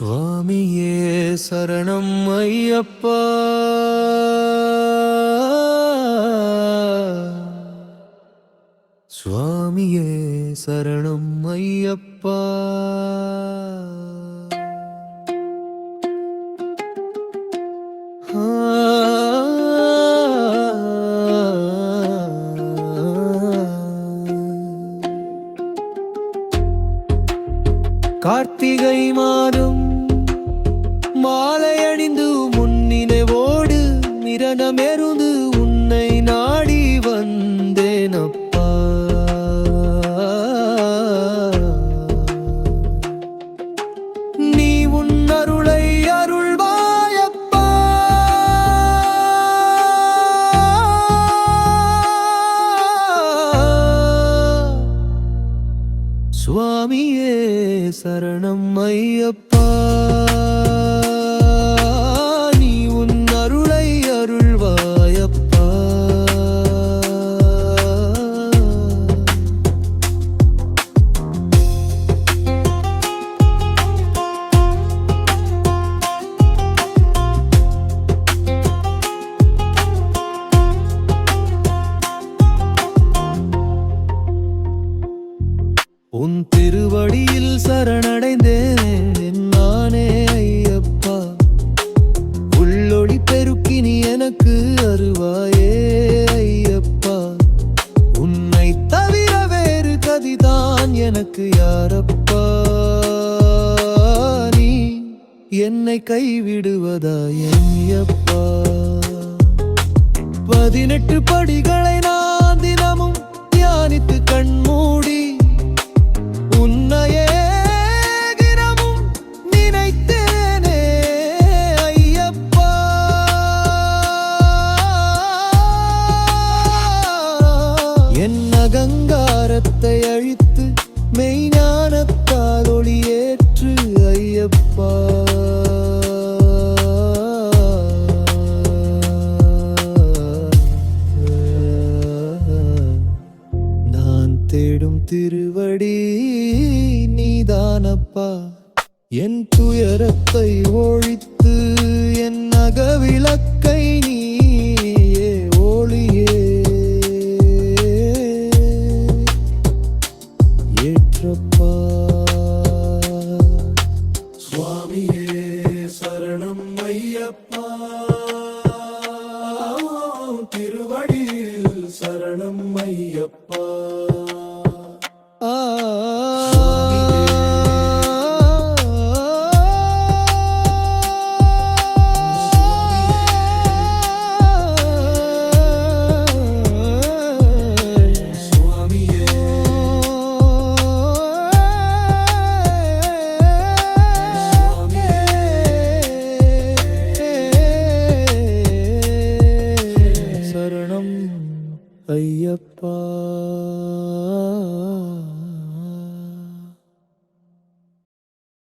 சுவாமியே சரணம் ஐயப்பா. சுவாமியே சரணம் ஐயப்பா. கார்த்திகை மாதம் மாலை அணிந்து முன்னினைவோடு மிரணமெருந்து உன்னை நாடி வந்தேன் அப்பா நீ உன் அருளை அருள்வாயப்பா. சுவாமியே சரணம் ஐயப்பா. உன் திருவடியில் சரணடைந்தேன் நானே ஐயப்பா. உள்ளொளி பெருக்கினி எனக்கு அருவாயே ஐயப்பா. உன்னை தவிர வேறு கதிதான் எனக்கு யாரப்பா? நீ என்னை கைவிடுவதா எம்யப்பா பதினெட்டு படிகளை நான் தினமும் தியானித்து கண்மூடி மெய்ஞானத்தால் ஒளியேற்று ஐயப்பா. நான் தேடும் திருவடி நீதானப்பா. என் துயரத்தை ஒழித்து திருவடியில் சரணம் ஐயப்பா. சரணம் ஐயப்பா